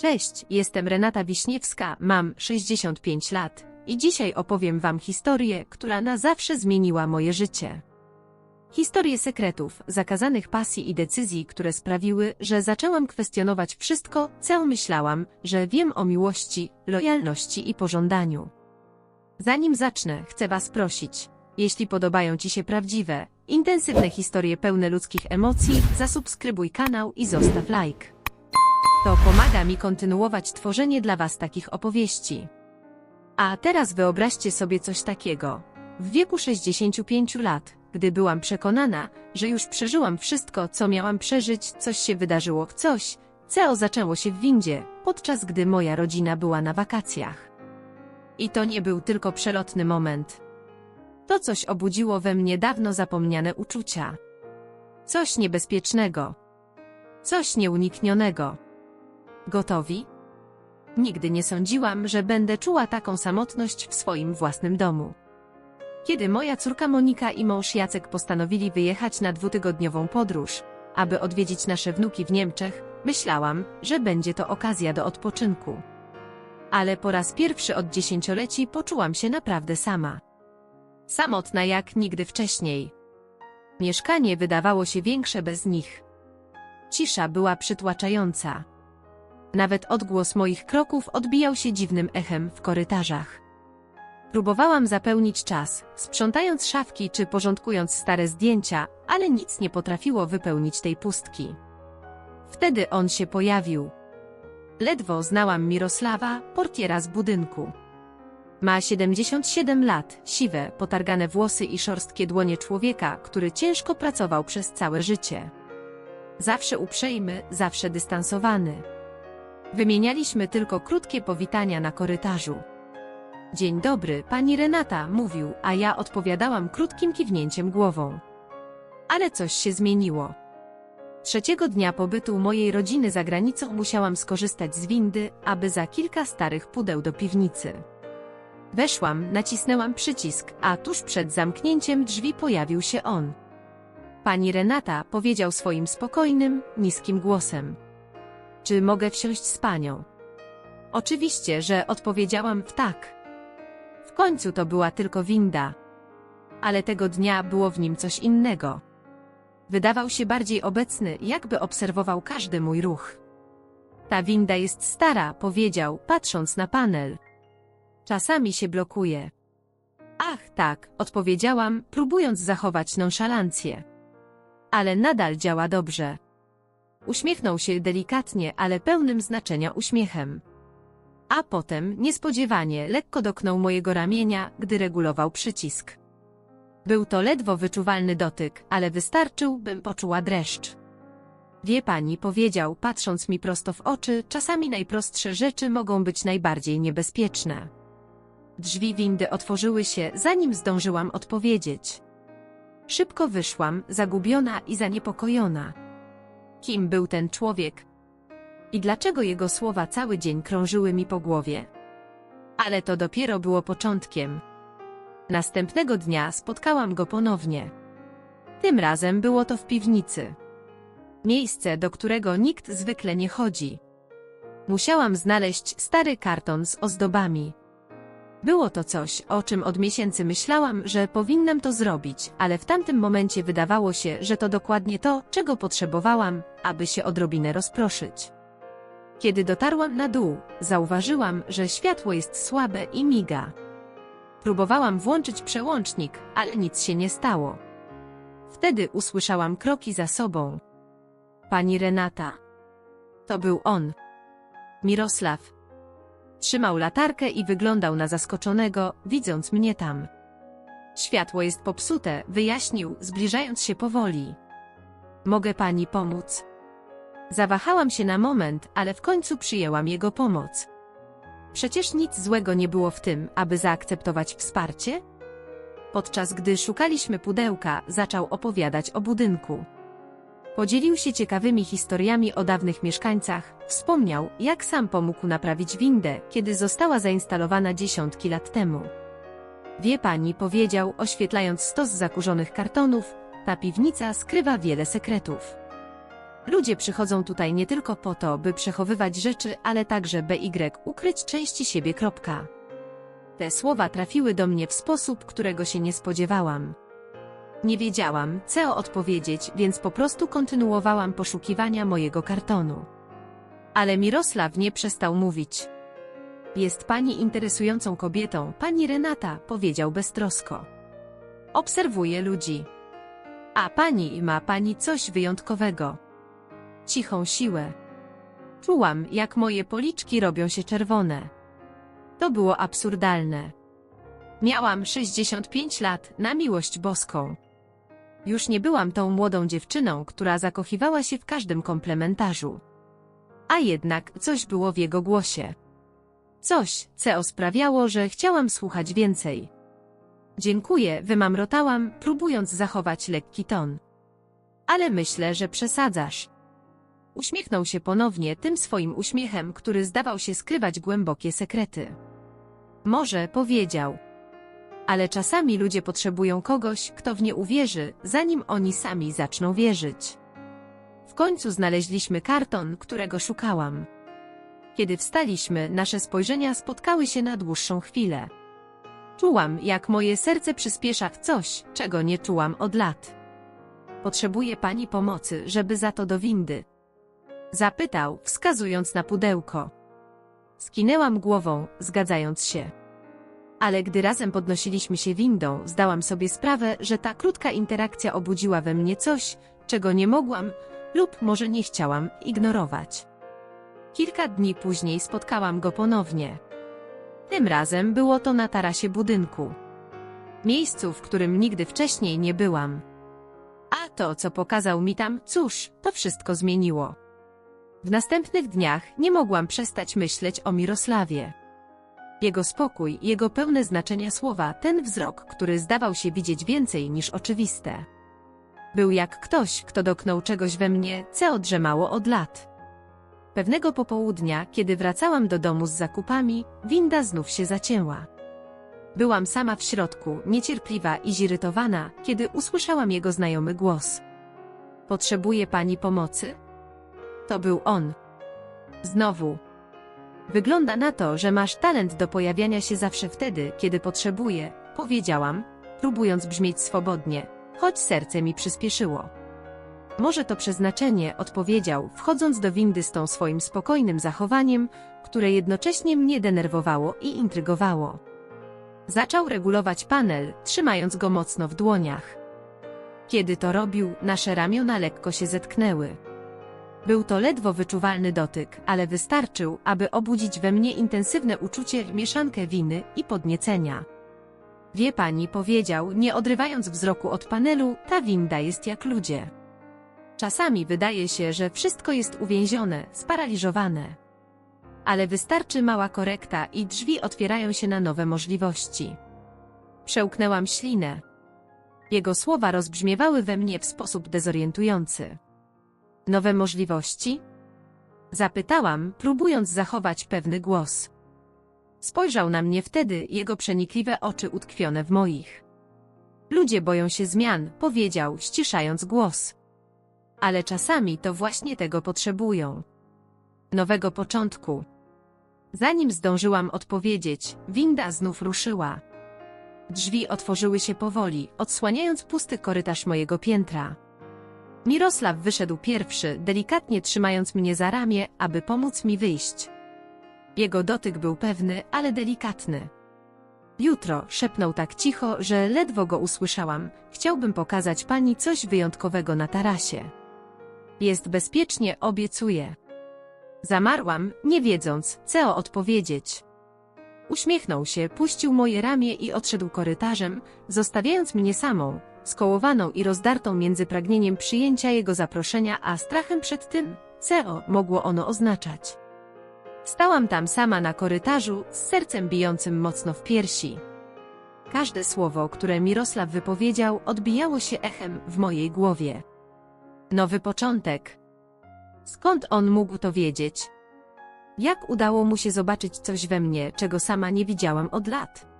Cześć, jestem Renata Wiśniewska, mam 65 lat i dzisiaj opowiem Wam historię, która na zawsze zmieniła moje życie. Historię sekretów, zakazanych pasji i decyzji, które sprawiły, że zaczęłam kwestionować wszystko, co myślałam, że wiem o miłości, lojalności i pożądaniu. Zanim zacznę, chcę Was prosić, jeśli podobają Ci się prawdziwe, intensywne historie pełne ludzkich emocji, zasubskrybuj kanał i zostaw like. To pomaga mi kontynuować tworzenie dla Was takich opowieści. A teraz wyobraźcie sobie coś takiego. W wieku 65 lat, gdy byłam przekonana, że już przeżyłam wszystko, co miałam przeżyć, coś się wydarzyło, coś, co zaczęło się w windzie, podczas gdy moja rodzina była na wakacjach. I to nie był tylko przelotny moment. To coś obudziło we mnie dawno zapomniane uczucia. Coś niebezpiecznego. Coś nieuniknionego. Gotowi? Nigdy nie sądziłam, że będę czuła taką samotność w swoim własnym domu. Kiedy moja córka Monika i mąż Jacek postanowili wyjechać na dwutygodniową podróż, aby odwiedzić nasze wnuki w Niemczech, myślałam, że będzie to okazja do odpoczynku. Ale po raz pierwszy od dziesięcioleci poczułam się naprawdę sama. Samotna jak nigdy wcześniej. Mieszkanie wydawało się większe bez nich. Cisza była przytłaczająca. Nawet odgłos moich kroków odbijał się dziwnym echem w korytarzach. Próbowałam zapełnić czas, sprzątając szafki czy porządkując stare zdjęcia, ale nic nie potrafiło wypełnić tej pustki. Wtedy on się pojawił. Ledwo znałam Mirosława, portiera z budynku. Ma 77 lat, siwe, potargane włosy i szorstkie dłonie człowieka, który ciężko pracował przez całe życie. Zawsze uprzejmy, zawsze dystansowany. Wymienialiśmy tylko krótkie powitania na korytarzu. Dzień dobry, pani Renata, mówił, a ja odpowiadałam krótkim kiwnięciem głową. Ale coś się zmieniło. Trzeciego dnia pobytu mojej rodziny za granicą musiałam skorzystać z windy, aby za kilka starych pudeł do piwnicy. Weszłam, nacisnęłam przycisk, a tuż przed zamknięciem drzwi pojawił się on. Pani Renata powiedział swoim spokojnym, niskim głosem. Czy mogę wsiąść z panią? Oczywiście, że odpowiedziałam w tak. W końcu to była tylko winda. Ale tego dnia było w nim coś innego. Wydawał się bardziej obecny, jakby obserwował każdy mój ruch. Ta winda jest stara, powiedział, patrząc na panel. Czasami się blokuje. Ach, tak, odpowiedziałam, próbując zachować nonszalancję. Ale nadal działa dobrze. Uśmiechnął się delikatnie, ale pełnym znaczenia uśmiechem. A potem, niespodziewanie, lekko dotknął mojego ramienia, gdy regulował przycisk. Był to ledwo wyczuwalny dotyk, ale wystarczył, bym poczuła dreszcz. Wie pani, powiedział, patrząc mi prosto w oczy, czasami najprostsze rzeczy mogą być najbardziej niebezpieczne. Drzwi windy otworzyły się, zanim zdążyłam odpowiedzieć. Szybko wyszłam, zagubiona i zaniepokojona. Kim był ten człowiek? I dlaczego jego słowa cały dzień krążyły mi po głowie? Ale to dopiero było początkiem. Następnego dnia spotkałam go ponownie. Tym razem było to w piwnicy. Miejsce, do którego nikt zwykle nie chodzi. Musiałam znaleźć stary karton z ozdobami. Było to coś, o czym od miesięcy myślałam, że powinnam to zrobić, ale w tamtym momencie wydawało się, że to dokładnie to, czego potrzebowałam, aby się odrobinę rozproszyć. Kiedy dotarłam na dół, zauważyłam, że światło jest słabe i miga. Próbowałam włączyć przełącznik, ale nic się nie stało. Wtedy usłyszałam kroki za sobą. Pani Renata. To był on. Mirosław. Trzymał latarkę i wyglądał na zaskoczonego, widząc mnie tam. Światło jest popsute, wyjaśnił, zbliżając się powoli. Mogę pani pomóc? Zawahałam się na moment, ale w końcu przyjęłam jego pomoc. Przecież nic złego nie było w tym, aby zaakceptować wsparcie? Podczas gdy szukaliśmy pudełka, zaczął opowiadać o budynku. Podzielił się ciekawymi historiami o dawnych mieszkańcach, wspomniał, jak sam pomógł naprawić windę, kiedy została zainstalowana dziesiątki lat temu. Wie pani, powiedział, oświetlając stos zakurzonych kartonów, ta piwnica skrywa wiele sekretów. Ludzie przychodzą tutaj nie tylko po to, by przechowywać rzeczy, ale także by ukryć części siebie. Kropka. Te słowa trafiły do mnie w sposób, którego się nie spodziewałam. Nie wiedziałam, co odpowiedzieć, więc po prostu kontynuowałam poszukiwania mojego kartonu. Ale Mirosław nie przestał mówić. Jest pani interesującą kobietą, pani Renata, powiedział beztrosko. Obserwuję ludzi. A pani ma pani coś wyjątkowego. Cichą siłę. Czułam, jak moje policzki robią się czerwone. To było absurdalne. Miałam 65 lat, na miłość boską. Już nie byłam tą młodą dziewczyną, która zakochiwała się w każdym komplementarzu. A jednak coś było w jego głosie. Coś, co sprawiało, że chciałam słuchać więcej. Dziękuję, wymamrotałam, próbując zachować lekki ton. Ale myślę, że przesadzasz. Uśmiechnął się ponownie tym swoim uśmiechem, który zdawał się skrywać głębokie sekrety. Może powiedział. Ale czasami ludzie potrzebują kogoś, kto w nie uwierzy, zanim oni sami zaczną wierzyć. W końcu znaleźliśmy karton, którego szukałam. Kiedy wstaliśmy, nasze spojrzenia spotkały się na dłuższą chwilę. Czułam, jak moje serce przyspiesza w coś, czego nie czułam od lat. Potrzebuje pani pomocy, żeby za to do windy. Zapytał, wskazując na pudełko. Skinęłam głową, zgadzając się. Ale gdy razem podnosiliśmy się windą, zdałam sobie sprawę, że ta krótka interakcja obudziła we mnie coś, czego nie mogłam, lub może nie chciałam, ignorować. Kilka dni później spotkałam go ponownie. Tym razem było to na tarasie budynku. Miejscu, w którym nigdy wcześniej nie byłam. A to, co pokazał mi tam, cóż, to wszystko zmieniło. W następnych dniach nie mogłam przestać myśleć o Mirosławie. Jego spokój, jego pełne znaczenia słowa, ten wzrok, który zdawał się widzieć więcej niż oczywiste. Był jak ktoś, kto doknął czegoś we mnie, co odrzemało od lat. Pewnego popołudnia, kiedy wracałam do domu z zakupami, winda znów się zacięła. Byłam sama w środku, niecierpliwa i zirytowana, kiedy usłyszałam jego znajomy głos. Potrzebuje pani pomocy? To był on. Znowu. Wygląda na to, że masz talent do pojawiania się zawsze wtedy, kiedy potrzebuję, powiedziałam, próbując brzmieć swobodnie, choć serce mi przyspieszyło. Może to przeznaczenie, odpowiedział, wchodząc do windy z tą swoim spokojnym zachowaniem, które jednocześnie mnie denerwowało i intrygowało. Zaczął regulować panel, trzymając go mocno w dłoniach. Kiedy to robił, nasze ramiona lekko się zetknęły. Był to ledwo wyczuwalny dotyk, ale wystarczył, aby obudzić we mnie intensywne uczucie, mieszankę winy i podniecenia. Wie pani, powiedział, nie odrywając wzroku od panelu, ta winda jest jak ludzie. Czasami wydaje się, że wszystko jest uwięzione, sparaliżowane. Ale wystarczy mała korekta i drzwi otwierają się na nowe możliwości. Przełknęłam ślinę. Jego słowa rozbrzmiewały we mnie w sposób dezorientujący. Nowe możliwości? Zapytałam, próbując zachować pewny głos. Spojrzał na mnie wtedy, jego przenikliwe oczy utkwione w moich. Ludzie boją się zmian, powiedział, ściszając głos. Ale czasami to właśnie tego potrzebują. Nowego początku. Zanim zdążyłam odpowiedzieć, winda znów ruszyła. Drzwi otworzyły się powoli, odsłaniając pusty korytarz mojego piętra. Mirosław wyszedł pierwszy, delikatnie trzymając mnie za ramię, aby pomóc mi wyjść. Jego dotyk był pewny, ale delikatny. Jutro, szepnął tak cicho, że ledwo go usłyszałam, chciałbym pokazać pani coś wyjątkowego na tarasie. Jest bezpiecznie, obiecuję. Zamarłam, nie wiedząc, co odpowiedzieć. Uśmiechnął się, puścił moje ramię i odszedł korytarzem, zostawiając mnie samą, skołowaną i rozdartą między pragnieniem przyjęcia jego zaproszenia a strachem przed tym, co mogło ono oznaczać. Stałam tam sama na korytarzu, z sercem bijącym mocno w piersi. Każde słowo, które Mirosław wypowiedział, odbijało się echem w mojej głowie. Nowy początek. Skąd on mógł to wiedzieć? Jak udało mu się zobaczyć coś we mnie, czego sama nie widziałam od lat?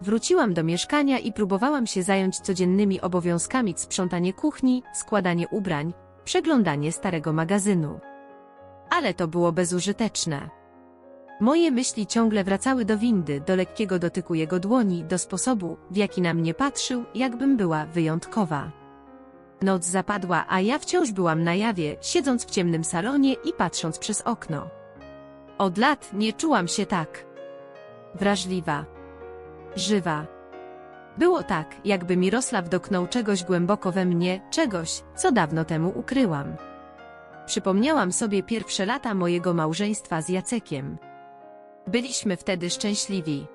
Wróciłam do mieszkania i próbowałam się zająć codziennymi obowiązkami sprzątanie kuchni, składanie ubrań, przeglądanie starego magazynu. Ale to było bezużyteczne. Moje myśli ciągle wracały do windy, do lekkiego dotyku jego dłoni, do sposobu, w jaki na mnie patrzył, jakbym była wyjątkowa. Noc zapadła, a ja wciąż byłam na jawie, siedząc w ciemnym salonie i patrząc przez okno. Od lat nie czułam się tak wrażliwa, żywa. Było tak, jakby Mirosław doknął czegoś głęboko we mnie, czegoś, co dawno temu ukryłam. Przypomniałam sobie pierwsze lata mojego małżeństwa z Jacekiem. Byliśmy wtedy szczęśliwi.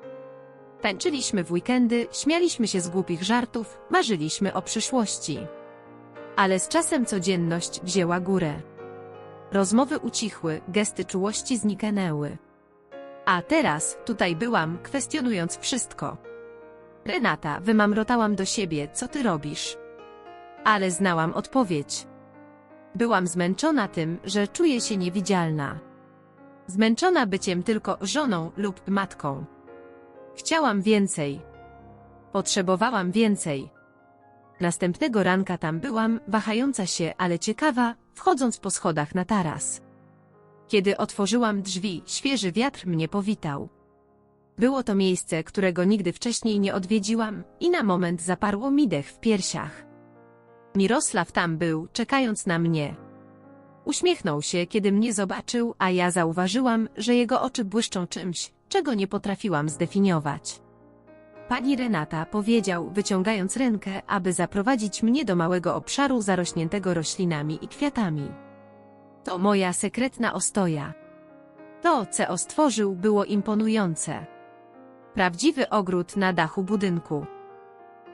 Tańczyliśmy w weekendy, śmialiśmy się z głupich żartów, marzyliśmy o przyszłości. Ale z czasem codzienność wzięła górę. Rozmowy ucichły, gesty czułości zniknęły. A teraz, tutaj byłam, kwestionując wszystko. Renata, wymamrotałam do siebie, co ty robisz? Ale znałam odpowiedź. Byłam zmęczona tym, że czuję się niewidzialna. Zmęczona byciem tylko żoną lub matką. Chciałam więcej. Potrzebowałam więcej. Następnego ranka tam byłam, wahająca się, ale ciekawa, wchodząc po schodach na taras. Kiedy otworzyłam drzwi, świeży wiatr mnie powitał. Było to miejsce, którego nigdy wcześniej nie odwiedziłam i na moment zaparło mi dech w piersiach. Mirosław tam był, czekając na mnie. Uśmiechnął się, kiedy mnie zobaczył, a ja zauważyłam, że jego oczy błyszczą czymś, czego nie potrafiłam zdefiniować. Pani Renata powiedział, wyciągając rękę, aby zaprowadzić mnie do małego obszaru zarośniętego roślinami i kwiatami. To moja sekretna ostoja. To, co stworzył, było imponujące. Prawdziwy ogród na dachu budynku.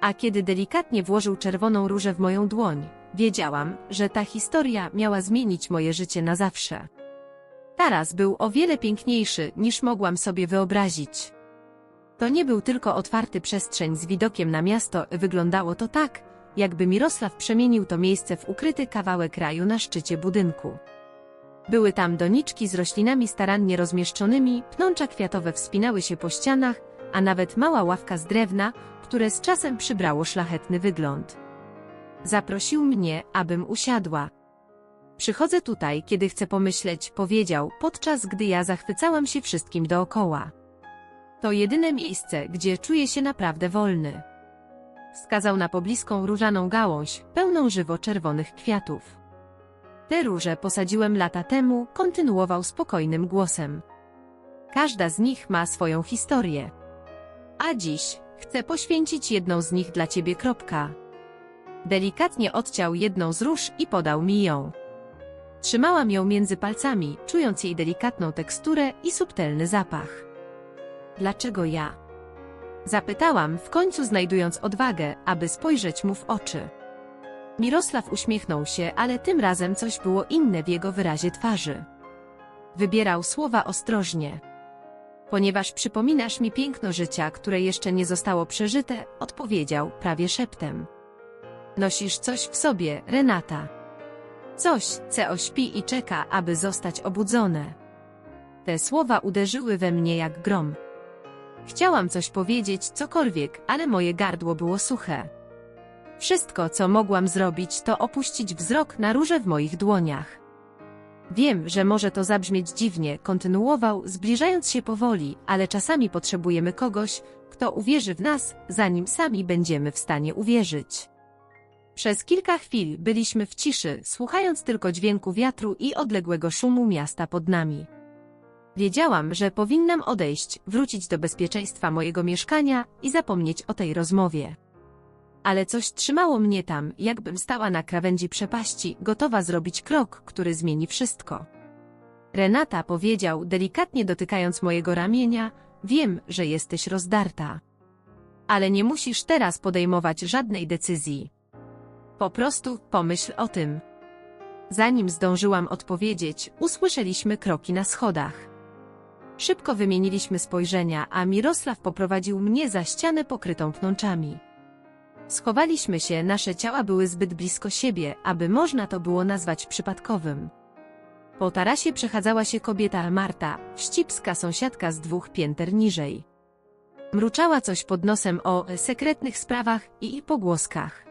A kiedy delikatnie włożył czerwoną różę w moją dłoń, wiedziałam, że ta historia miała zmienić moje życie na zawsze. Taras był o wiele piękniejszy, niż mogłam sobie wyobrazić. To nie był tylko otwarty przestrzeń z widokiem na miasto, wyglądało to tak, jakby Mirosław przemienił to miejsce w ukryty kawałek kraju na szczycie budynku. Były tam doniczki z roślinami starannie rozmieszczonymi, pnącza kwiatowe wspinały się po ścianach, a nawet mała ławka z drewna, które z czasem przybrało szlachetny wygląd. Zaprosił mnie, abym usiadła. Przychodzę tutaj, kiedy chcę pomyśleć, powiedział, podczas gdy ja zachwycałam się wszystkim dookoła. To jedyne miejsce, gdzie czuję się naprawdę wolny. Wskazał na pobliską różaną gałąź, pełną żywo czerwonych kwiatów. Te róże posadziłem lata temu, kontynuował spokojnym głosem. Każda z nich ma swoją historię. A dziś chcę poświęcić jedną z nich dla ciebie. Kropka. Delikatnie odciął jedną z róż i podał mi ją. Trzymałam ją między palcami, czując jej delikatną teksturę i subtelny zapach. Dlaczego ja? Zapytałam, w końcu znajdując odwagę, aby spojrzeć mu w oczy. Mirosław uśmiechnął się, ale tym razem coś było inne w jego wyrazie twarzy. Wybierał słowa ostrożnie. Ponieważ przypominasz mi piękno życia, które jeszcze nie zostało przeżyte, odpowiedział prawie szeptem. Nosisz coś w sobie, Renata. Coś, co ośpi i czeka, aby zostać obudzone. Te słowa uderzyły we mnie jak grom. Chciałam coś powiedzieć, cokolwiek, ale moje gardło było suche. Wszystko, co mogłam zrobić, to opuścić wzrok na róże w moich dłoniach. Wiem, że może to zabrzmieć dziwnie, kontynuował, zbliżając się powoli, ale czasami potrzebujemy kogoś, kto uwierzy w nas, zanim sami będziemy w stanie uwierzyć. Przez kilka chwil byliśmy w ciszy, słuchając tylko dźwięku wiatru i odległego szumu miasta pod nami. Wiedziałam, że powinnam odejść, wrócić do bezpieczeństwa mojego mieszkania i zapomnieć o tej rozmowie ale coś trzymało mnie tam, jakbym stała na krawędzi przepaści, gotowa zrobić krok, który zmieni wszystko. Renata powiedział, delikatnie dotykając mojego ramienia, wiem, że jesteś rozdarta. Ale nie musisz teraz podejmować żadnej decyzji. Po prostu pomyśl o tym. Zanim zdążyłam odpowiedzieć, usłyszeliśmy kroki na schodach. Szybko wymieniliśmy spojrzenia, a Mirosław poprowadził mnie za ścianę pokrytą pnączami. Schowaliśmy się, nasze ciała były zbyt blisko siebie, aby można to było nazwać przypadkowym. Po tarasie przechadzała się kobieta Marta, wścibska sąsiadka z dwóch pięter niżej. Mruczała coś pod nosem o sekretnych sprawach i pogłoskach.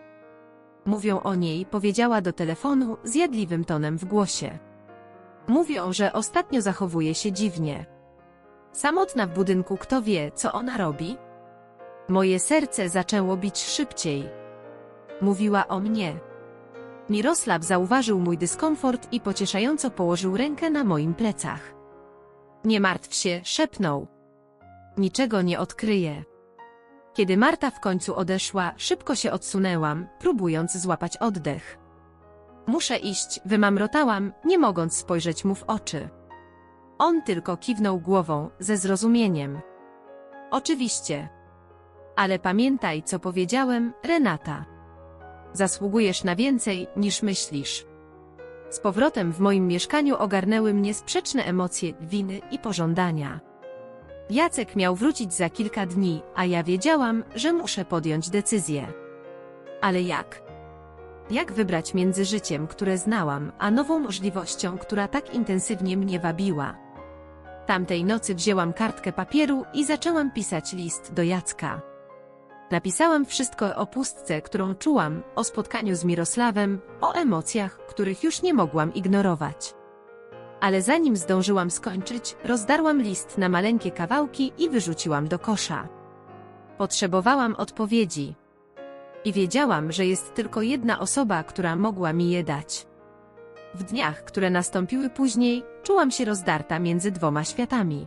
Mówią o niej, powiedziała do telefonu zjadliwym tonem w głosie. Mówią, że ostatnio zachowuje się dziwnie. Samotna w budynku, kto wie, co ona robi? Moje serce zaczęło bić szybciej. Mówiła o mnie. Mirosław zauważył mój dyskomfort i pocieszająco położył rękę na moim plecach. Nie martw się, szepnął. Niczego nie odkryję. Kiedy Marta w końcu odeszła, szybko się odsunęłam, próbując złapać oddech. Muszę iść, wymamrotałam, nie mogąc spojrzeć mu w oczy. On tylko kiwnął głową, ze zrozumieniem. Oczywiście. Ale pamiętaj, co powiedziałem, Renata. Zasługujesz na więcej, niż myślisz. Z powrotem w moim mieszkaniu ogarnęły mnie sprzeczne emocje, winy i pożądania. Jacek miał wrócić za kilka dni, a ja wiedziałam, że muszę podjąć decyzję. Ale jak? Jak wybrać między życiem, które znałam, a nową możliwością, która tak intensywnie mnie wabiła? Tamtej nocy wzięłam kartkę papieru i zaczęłam pisać list do Jacka. Napisałam wszystko o pustce, którą czułam, o spotkaniu z Mirosławem, o emocjach, których już nie mogłam ignorować. Ale zanim zdążyłam skończyć, rozdarłam list na maleńkie kawałki i wyrzuciłam do kosza. Potrzebowałam odpowiedzi. I wiedziałam, że jest tylko jedna osoba, która mogła mi je dać. W dniach, które nastąpiły później, czułam się rozdarta między dwoma światami.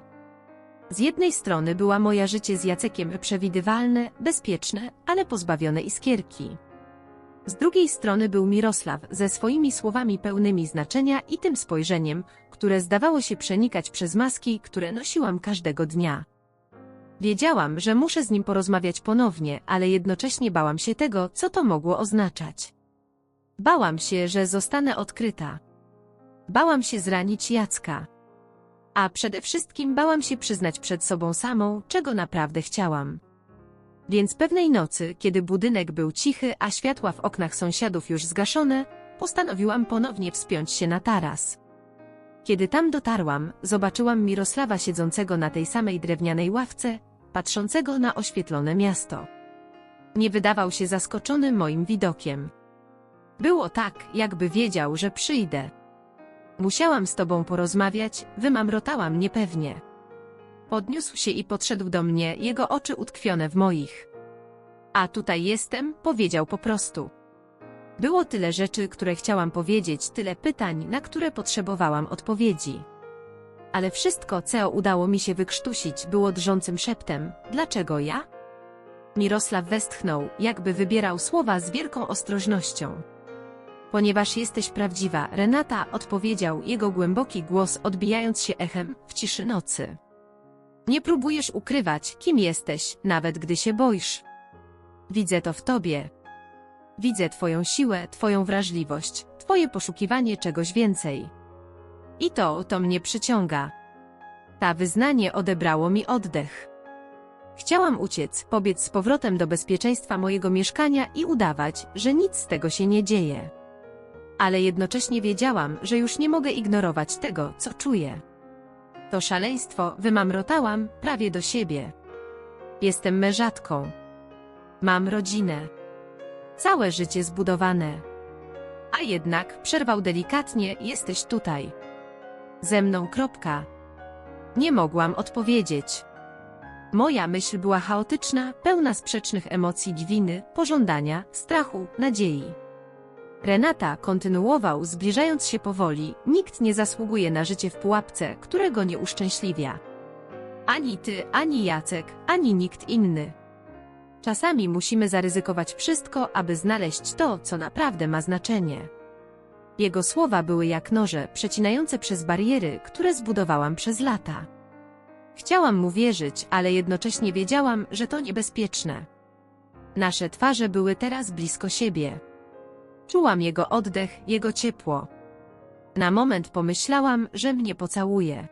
Z jednej strony była moja życie z Jacekiem przewidywalne, bezpieczne, ale pozbawione iskierki. Z drugiej strony był Mirosław ze swoimi słowami pełnymi znaczenia i tym spojrzeniem, które zdawało się przenikać przez maski, które nosiłam każdego dnia. Wiedziałam, że muszę z nim porozmawiać ponownie, ale jednocześnie bałam się tego, co to mogło oznaczać. Bałam się, że zostanę odkryta. Bałam się zranić Jacka. A przede wszystkim bałam się przyznać przed sobą samą, czego naprawdę chciałam. Więc pewnej nocy, kiedy budynek był cichy, a światła w oknach sąsiadów już zgaszone, postanowiłam ponownie wspiąć się na taras. Kiedy tam dotarłam, zobaczyłam Mirosława siedzącego na tej samej drewnianej ławce, patrzącego na oświetlone miasto. Nie wydawał się zaskoczony moim widokiem. Było tak, jakby wiedział, że przyjdę. Musiałam z tobą porozmawiać, wymamrotałam niepewnie. Podniósł się i podszedł do mnie, jego oczy utkwione w moich. A tutaj jestem, powiedział po prostu. Było tyle rzeczy, które chciałam powiedzieć, tyle pytań, na które potrzebowałam odpowiedzi. Ale wszystko, co udało mi się wykrztusić, było drżącym szeptem. Dlaczego ja? Mirosław westchnął, jakby wybierał słowa z wielką ostrożnością. Ponieważ jesteś prawdziwa, Renata, odpowiedział jego głęboki głos odbijając się echem w ciszy nocy. Nie próbujesz ukrywać, kim jesteś, nawet gdy się boisz. Widzę to w tobie. Widzę twoją siłę, twoją wrażliwość, twoje poszukiwanie czegoś więcej. I to, to mnie przyciąga. Ta wyznanie odebrało mi oddech. Chciałam uciec, pobiec z powrotem do bezpieczeństwa mojego mieszkania i udawać, że nic z tego się nie dzieje. Ale jednocześnie wiedziałam, że już nie mogę ignorować tego, co czuję. To szaleństwo, wymamrotałam, prawie do siebie. Jestem mężatką. Mam rodzinę. Całe życie zbudowane. A jednak, przerwał delikatnie, jesteś tutaj. Ze mną kropka. Nie mogłam odpowiedzieć. Moja myśl była chaotyczna, pełna sprzecznych emocji winy, pożądania, strachu, nadziei. Renata kontynuował, zbliżając się powoli, nikt nie zasługuje na życie w pułapce, którego nie uszczęśliwia. Ani ty, ani Jacek, ani nikt inny. Czasami musimy zaryzykować wszystko, aby znaleźć to, co naprawdę ma znaczenie. Jego słowa były jak noże, przecinające przez bariery, które zbudowałam przez lata. Chciałam mu wierzyć, ale jednocześnie wiedziałam, że to niebezpieczne. Nasze twarze były teraz blisko siebie. Czułam jego oddech, jego ciepło. Na moment pomyślałam, że mnie pocałuje.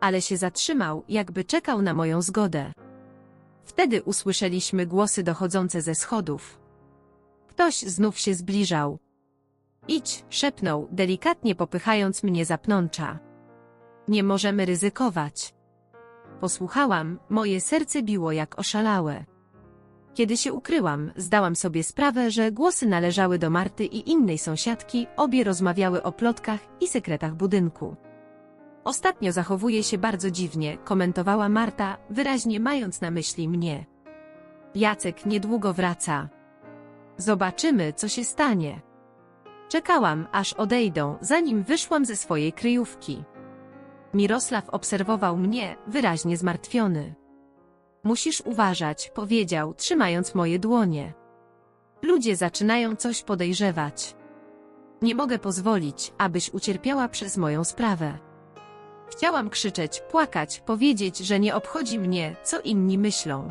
Ale się zatrzymał, jakby czekał na moją zgodę. Wtedy usłyszeliśmy głosy dochodzące ze schodów. Ktoś znów się zbliżał. Idź, szepnął, delikatnie popychając mnie za pnącza. Nie możemy ryzykować. Posłuchałam, moje serce biło jak oszalałe. Kiedy się ukryłam, zdałam sobie sprawę, że głosy należały do Marty i innej sąsiadki, obie rozmawiały o plotkach i sekretach budynku. Ostatnio zachowuje się bardzo dziwnie, komentowała Marta, wyraźnie mając na myśli mnie. Jacek niedługo wraca. Zobaczymy, co się stanie. Czekałam, aż odejdą, zanim wyszłam ze swojej kryjówki. Mirosław obserwował mnie, wyraźnie zmartwiony. Musisz uważać, powiedział, trzymając moje dłonie. Ludzie zaczynają coś podejrzewać. Nie mogę pozwolić, abyś ucierpiała przez moją sprawę. Chciałam krzyczeć, płakać, powiedzieć, że nie obchodzi mnie, co inni myślą.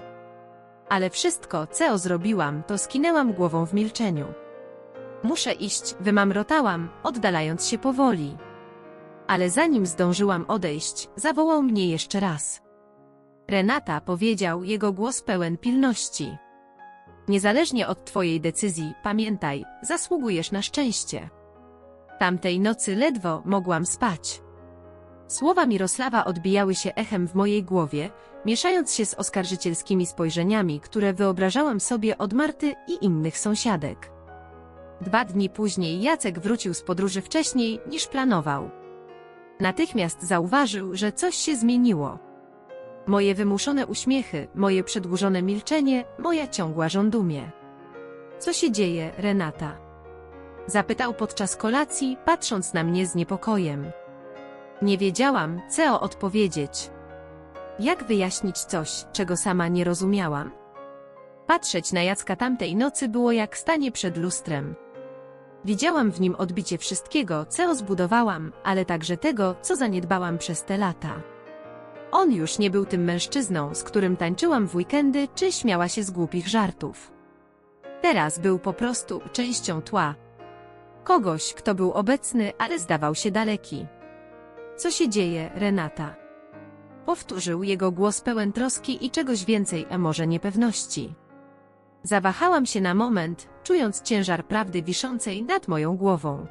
Ale wszystko, co zrobiłam, to skinęłam głową w milczeniu. Muszę iść, wymamrotałam, oddalając się powoli. Ale zanim zdążyłam odejść, zawołał mnie jeszcze raz. Renata powiedział jego głos pełen pilności. Niezależnie od twojej decyzji, pamiętaj, zasługujesz na szczęście. Tamtej nocy ledwo mogłam spać. Słowa Mirosława odbijały się echem w mojej głowie, mieszając się z oskarżycielskimi spojrzeniami, które wyobrażałam sobie od Marty i innych sąsiadek. Dwa dni później Jacek wrócił z podróży wcześniej niż planował. Natychmiast zauważył, że coś się zmieniło. Moje wymuszone uśmiechy, moje przedłużone milczenie, moja ciągła żądumie. Co się dzieje, Renata? Zapytał podczas kolacji, patrząc na mnie z niepokojem. Nie wiedziałam, co odpowiedzieć. Jak wyjaśnić coś, czego sama nie rozumiałam? Patrzeć na Jacka tamtej nocy było jak stanie przed lustrem. Widziałam w nim odbicie wszystkiego, co zbudowałam, ale także tego, co zaniedbałam przez te lata. On już nie był tym mężczyzną, z którym tańczyłam w weekendy czy śmiała się z głupich żartów. Teraz był po prostu częścią tła. Kogoś, kto był obecny, ale zdawał się daleki. Co się dzieje, Renata? Powtórzył jego głos pełen troski i czegoś więcej, a może niepewności. Zawahałam się na moment, czując ciężar prawdy wiszącej nad moją głową.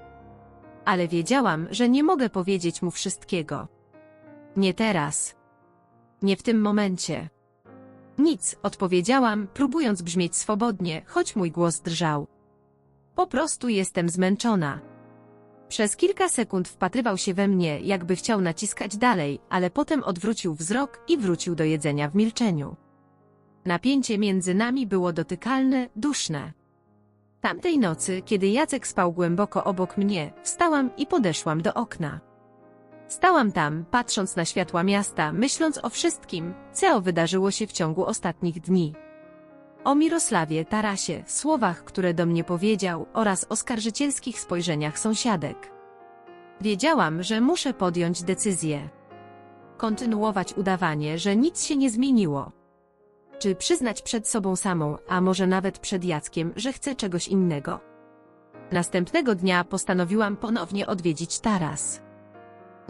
Ale wiedziałam, że nie mogę powiedzieć mu wszystkiego. Nie teraz. Nie w tym momencie. Nic, odpowiedziałam, próbując brzmieć swobodnie, choć mój głos drżał. Po prostu jestem zmęczona. Przez kilka sekund wpatrywał się we mnie, jakby chciał naciskać dalej, ale potem odwrócił wzrok i wrócił do jedzenia w milczeniu. Napięcie między nami było dotykalne, duszne. Tamtej nocy, kiedy Jacek spał głęboko obok mnie, wstałam i podeszłam do okna. Stałam tam, patrząc na światła miasta, myśląc o wszystkim, co wydarzyło się w ciągu ostatnich dni. O Mirosławie, Tarasie, słowach, które do mnie powiedział, oraz oskarżycielskich spojrzeniach sąsiadek. Wiedziałam, że muszę podjąć decyzję. Kontynuować udawanie, że nic się nie zmieniło. Czy przyznać przed sobą samą, a może nawet przed Jackiem, że chcę czegoś innego? Następnego dnia postanowiłam ponownie odwiedzić Taras.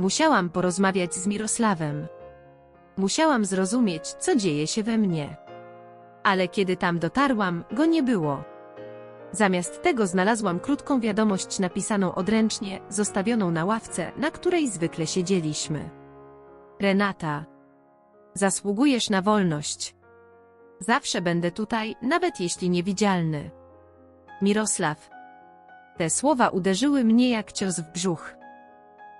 Musiałam porozmawiać z Mirosławem. Musiałam zrozumieć, co dzieje się we mnie. Ale kiedy tam dotarłam, go nie było. Zamiast tego znalazłam krótką wiadomość napisaną odręcznie, zostawioną na ławce, na której zwykle siedzieliśmy. Renata. Zasługujesz na wolność. Zawsze będę tutaj, nawet jeśli niewidzialny. Mirosław. Te słowa uderzyły mnie jak cios w brzuch.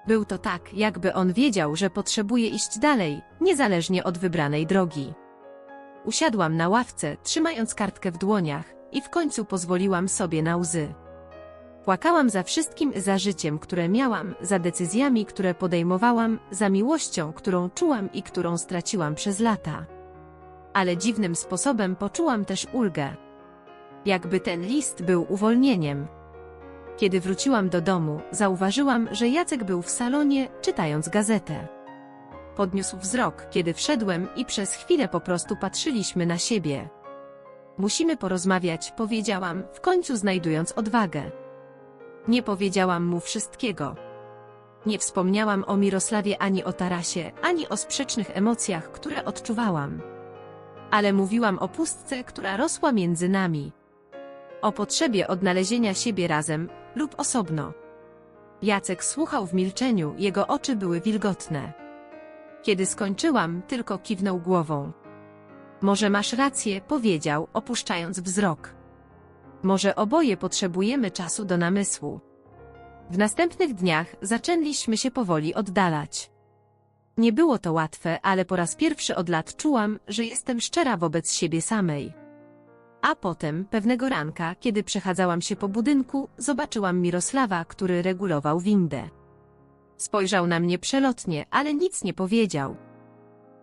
Był to tak, jakby on wiedział, że potrzebuje iść dalej, niezależnie od wybranej drogi. Usiadłam na ławce, trzymając kartkę w dłoniach, i w końcu pozwoliłam sobie na łzy. Płakałam za wszystkim, za życiem, które miałam, za decyzjami, które podejmowałam, za miłością, którą czułam i którą straciłam przez lata. Ale dziwnym sposobem poczułam też ulgę. Jakby ten list był uwolnieniem. Kiedy wróciłam do domu, zauważyłam, że Jacek był w salonie, czytając gazetę. Podniósł wzrok, kiedy wszedłem i przez chwilę po prostu patrzyliśmy na siebie. Musimy porozmawiać, powiedziałam, w końcu znajdując odwagę. Nie powiedziałam mu wszystkiego. Nie wspomniałam o Mirosławie ani o Tarasie, ani o sprzecznych emocjach, które odczuwałam. Ale mówiłam o pustce, która rosła między nami. O potrzebie odnalezienia siebie razem lub osobno. Jacek słuchał w milczeniu, jego oczy były wilgotne. Kiedy skończyłam, tylko kiwnął głową. Może masz rację, powiedział, opuszczając wzrok. Może oboje potrzebujemy czasu do namysłu. W następnych dniach zaczęliśmy się powoli oddalać. Nie było to łatwe, ale po raz pierwszy od lat czułam, że jestem szczera wobec siebie samej. A potem, pewnego ranka, kiedy przechadzałam się po budynku, zobaczyłam Mirosława, który regulował windę. Spojrzał na mnie przelotnie, ale nic nie powiedział.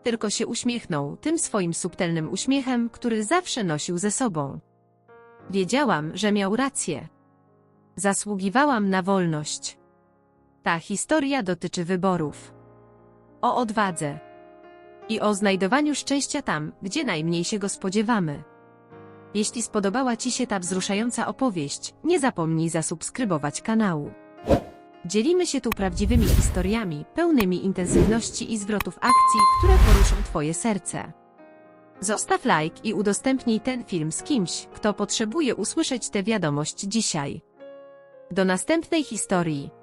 Tylko się uśmiechnął tym swoim subtelnym uśmiechem, który zawsze nosił ze sobą. Wiedziałam, że miał rację. Zasługiwałam na wolność. Ta historia dotyczy wyborów. O odwadze. I o znajdowaniu szczęścia tam, gdzie najmniej się go spodziewamy. Jeśli spodobała Ci się ta wzruszająca opowieść, nie zapomnij zasubskrybować kanału. Dzielimy się tu prawdziwymi historiami, pełnymi intensywności i zwrotów akcji, które poruszą Twoje serce. Zostaw like i udostępnij ten film z kimś, kto potrzebuje usłyszeć tę wiadomość dzisiaj. Do następnej historii.